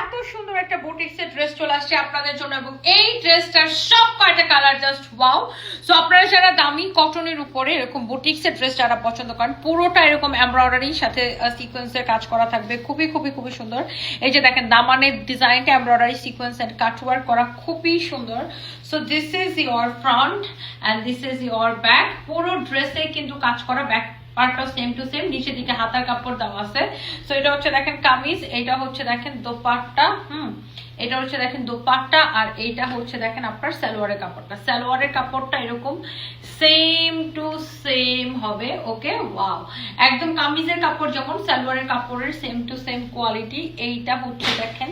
এত সুন্দর একটা বুটিক্সের ড্রেস চলে আসছে আপনাদের জন্য এবং এই ড্রেসটার সব কয়টা কালার জাস্ট ওয়াও সো আপনারা যারা দামি কটনের উপরে এরকম বুটিক্সের ড্রেস যারা পছন্দ করেন, পুরোটা এরকম এমব্রয়ডারির সাথে সিকোয়েন্সের কাজ করা থাকবে। খুবই খুবই খুবই সুন্দর। এই যে দেখেন, দামানের ডিজাইনটা এমব্রয়ডারি সিকোয়েন্স এন্ড কাটওয়ার্ক করা খুবই সুন্দর। So this is your front and this is your back পুরো ড্রেসে কিন্তু কাজ করা ব্যাক পার্টটা সেম টু সেম নিচের দিকে হাতার কাপড় দেওয়া আছে। সো এটা হচ্ছে দেখেন কামিজ এটা হচ্ছে দেখেন দোপাট্টা, হুম। এটা হচ্ছে দেখেন দোপাট্টা আর এইটা হচ্ছে দেখেন আপনার সালোয়ারের কাপড়টা। সালোয়ারের কাপড়টা এরকম সেম টু সেম হবে ওকে ওয়াও একদম কামিজের কাপড় যেমন সালোয়ারের কাপড়ের সেম টু সেম কোয়ালিটি এইটা হচ্ছে দেখেন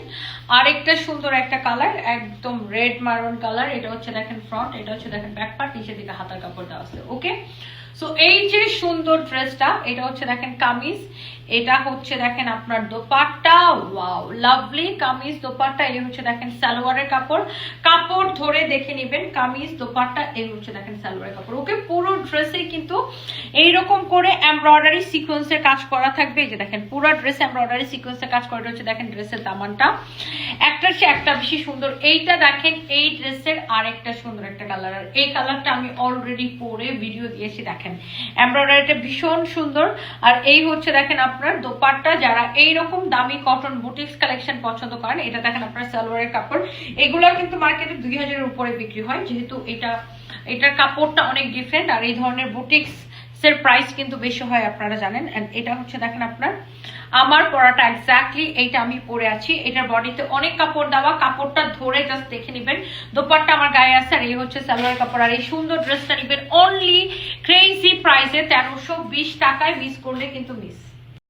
আরেকটা সুন্দর একটা কালার একদম রেড মারন কালার এটা হচ্ছে দেখেন ফ্রন্ট এটা হচ্ছে দেখেন ব্যাক পার্ট নিচের দিকে হাতার কাপড় দেওয়া আছে ওকে সো এই যে সুন্দর ড্রেসটা এটা হচ্ছে দেখেন কামিজ, এটা হচ্ছে দেখেন আপনার দোপাট্টা ওয়াও লাভলি কামিজ, দোপাট্টা এই হচ্ছে দেখেন সালোয়ারের কাপড়। কাপড় ধরে দেখে নেবেন, কামিজ, দোপাট্টা, এই হচ্ছে দেখেন সালোয়ারের কাপড়। ওকে, পুরো ড্রেসে কিন্তু এইরকম করে এমব্রয়ডারি সিকোয়েন্সের কাজ করা থাকবে। এই যে দেখেন, পুরো ড্রেস এমব্রয়ডারি সিকোয়েন্সের কাজ করা হচ্ছে দেখেন ড্রেসের দামানটা। একটার চেয়ে একটা বেশি সুন্দর। এইটা দেখেন, এই ড্রেসের আরেকটা সুন্দর একটা কালার আর এই কালারটা আমি অলরেডি পরে ভিডিও দিয়েছি, দেখেন। এমব্রয়ডারিটা ভীষণ সুন্দর। আর এই হচ্ছে দেখেন আপনার দোপাট্টা, যারা এইরকম দামি কটন বুটিক্স কালেকশন পছন্দ করেন, এটা দেখেন আপনার সালোয়ারের কাপড়। এগুলো কিন্তু মার্কেটে দুই হাজারের উপরে বিক্রি হয়, যেহেতু এটা, এটার কাপড়টা অনেক ডিফারেন্ট আর এই ধরনের বুটিক্স প্রাইস কিন্তু বেশি হয় আপনারা জানেন। এটা হচ্ছে দেখেন আপনার, আমার পরাটা এক্স্যাক্টলি এইটা আমি পরে আছি। এটার বডিতে অনেক কাপড় দেওয়া, কাপড়টা ধরে জাস্ট দেখে নেবেন। দোপাট্টা আমার গায়ে আছে, আর এই হচ্ছে সালোয়ার কাপড়। আর এই সুন্দর ড্রেসটা নেবেন অনলি ক্রেজি প্রাইসে তেরোশো টাকায় মিস করলে কিন্তু মিস